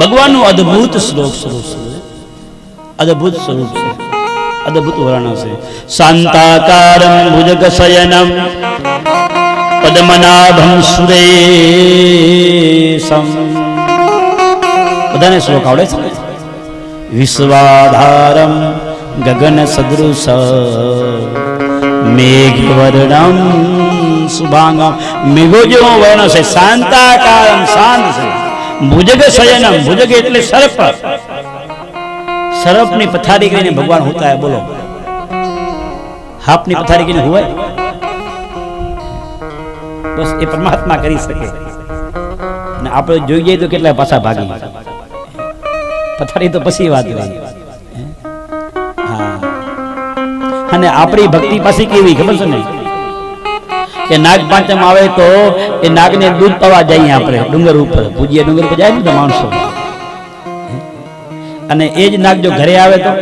ભગવાનનું અદ્ભુત શ્લોક સ્વરૂપ છે. અદ્ભુત સ્વરૂપ છે. અદ્ભુત વર્ણન છે. શાંતાકારમ ભુજગ શયનમ પદ્મનાભમ સુરેશમ. બધાને શ્લોક આવડે છે? વિશ્વાધારમ ગગન સદૃશ મેઘવર્ણમ શુભાંગમ. મેઘો જેવો વર્ણ છે. શાંતાકારમ શાંત છે. ભુજગ સયનમ ભુજગ એટલે સર્પ. સર્પની પથારી કરીને ભગવાન હોતા હે બોલો. હાપની પથારી કરીને હોય બસ એ પરમાત્મા કરી શકે. અને આપણે જોઈએ તો કેટલા પાછા ભાગી. પથારી તો પછી વાત હા? અને આપણી ભક્તિ પાસે કેવી, ખબર છે ને? કે નાગ પાંચમ આવે તો એ નાગને દૂધ પવા જઈએ આપણે, ડુંગર ઉપર. પૂજીએ ડુંગર ઉપર જાય ને માણસો. અને એ જ નાગ જો ઘરે આવે તો?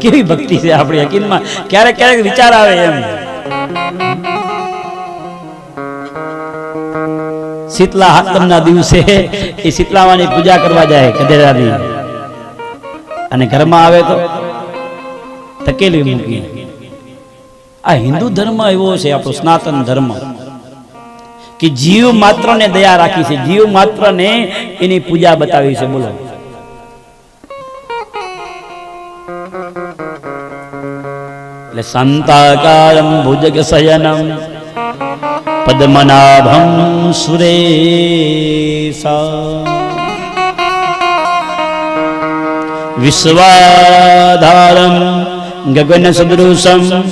કેવી ભક્તિ છે આપણી હકીમમાં ક્યારેક ક્યારેક વિચાર આવે એમ. શીતલા હાતમના દિવસે એ શીતલાવાની પૂજા કરવા જાય ગધેડાની. અને ઘરમાં આવે તો? તકેલી મૂકી આ હિન્દુ ધર્મ એવો છે, આપણો સનાતન ધર્મ, કે જીવ માત્રને દયા રાખી છે. જીવ માત્રને એની પૂજા બતાવી છે. બોલો. એટલે સંતાકારમ ભુજગ શયનમ પદ્મનાભમ સુરેશા. વિશ્વાધારમ ગગન સદૃશમ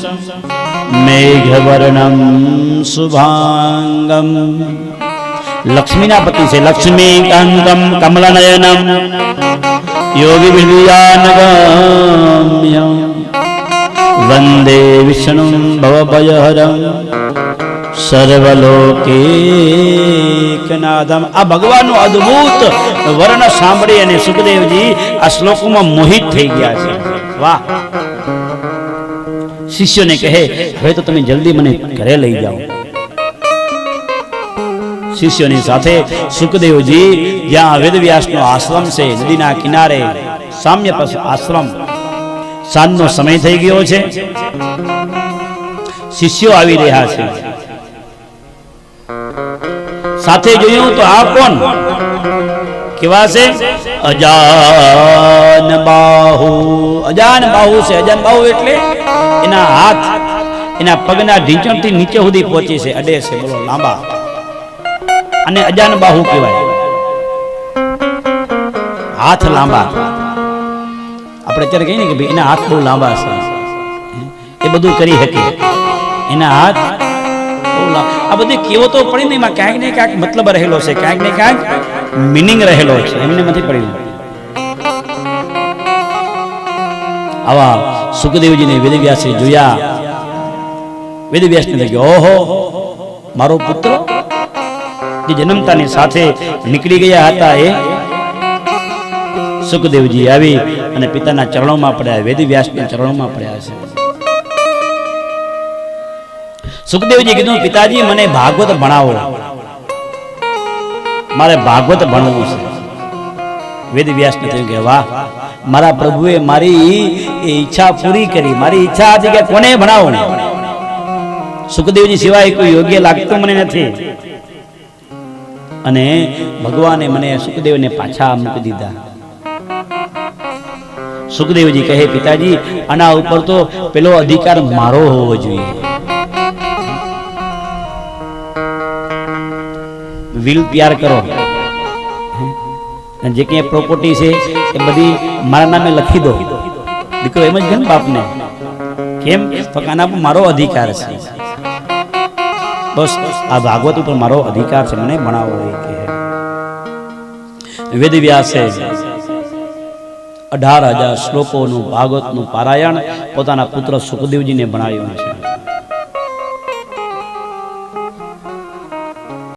મેઘવર્ણમ શુભાંગમ લક્ષ્મીના પતિ છે લક્ષ્મીકાંતમ કમલનયનમ યોગી વિદ્યાનગમ્ય વંદે વિષ્ણુ ભવભયહરમ સર્વલોકેકનાદમ આ ભગવાનનું અદ્ભુત વર્ણ સાંભળી અને સુખદેવજી આ શ્લોકમાં મોહિત થઈ ગયા છે। વાહ શિષ્યોને કહે હવે તો તમે જલ્દી મને ઘરે લઈ જાઓ. શિષ્યોની સાથે સુખદેવજી જ્યાં વેદવ્યાસનો આશ્રમ છે નદીના કિનારે સામ્ય આશ્રમ સાંજનો સમય થઈ ગયો છે. શિષ્યો આવી રહ્યા છે. સાથે જોયું તો આ કોણ? કેવા છે? અજાન બાહુ. અજાન બાહુ છે અજાન બાહુ એટલે એના હાથ, એના પગના ઢીંચણથી નીચે સુધી પહોંચે છે, અડે છે, બોલો, લાંબા. અને અજાન બાહુ કહેવાય. હાથ લાંબા. આપણે અત્યારે કહીએ ને કે ભાઈ એના હાથ બહુ લાંબા છે. એ બધું કરી શકે. એના હાથ આ બધી કહેવતો પડી ને એમાં ક્યાંક ને ક્યાંક મતલબ રહેલો છે, ક્યાંક ને ક્યાંક મિનિંગ રહેલો છે. એમને નથી પડી. આવા સુખદેવજીને વેદવ્યાસે જોયા. વેદવ્યાસને લાગ્યો, ઓહો, મારો પુત્ર જે જન્મતાની સાથે નીકળી ગયા હતા એ? સુખદેવજી આવી અને પિતાના ચરણોમાં પડ્યા, વેદવ્યાસના ચરણોમાં પડ્યા છે. સુખદેવજી કીધું, પિતાજી, મને ભાગવત ભણાવો. મારે ભાગવત ભણવું છે. વેદ વ્યાસને થયું કે વાહ, મારા પ્રભુએ મારી ઈચ્છા પૂરી કરી. મારી ઈચ્છા હતી કે કોને ભણાવું? સુખદેવજી સિવાય કોઈ યોગ્ય લાગતું મને નથી. અને ભગવાને મને સુખદેવને પાછા મૂકી દીધા. સુખદેવજી કહે, પિતાજી, આના ઉપર તો પેલો અધિકાર મારો હોવો જોઈએ. વિલ તૈયાર કરો. અને જે ક્યાંય પ્રોપર્ટી છે, એ બધી મારા નામે લખી દો. દીકરો એમ જ કે બાપને? કેમ? તો કે આના પર મારો અધિકાર છે. બસ, આ ભાગવત ઉપર મારો અધિકાર છે, મને ભણાવો એ વેદ વ્યાસે, અઢાર હજાર શ્લોકોનું ભાગવતનું પારાયણ પોતાના પુત્ર સુખદેવજીને ભણાવ્યું છે.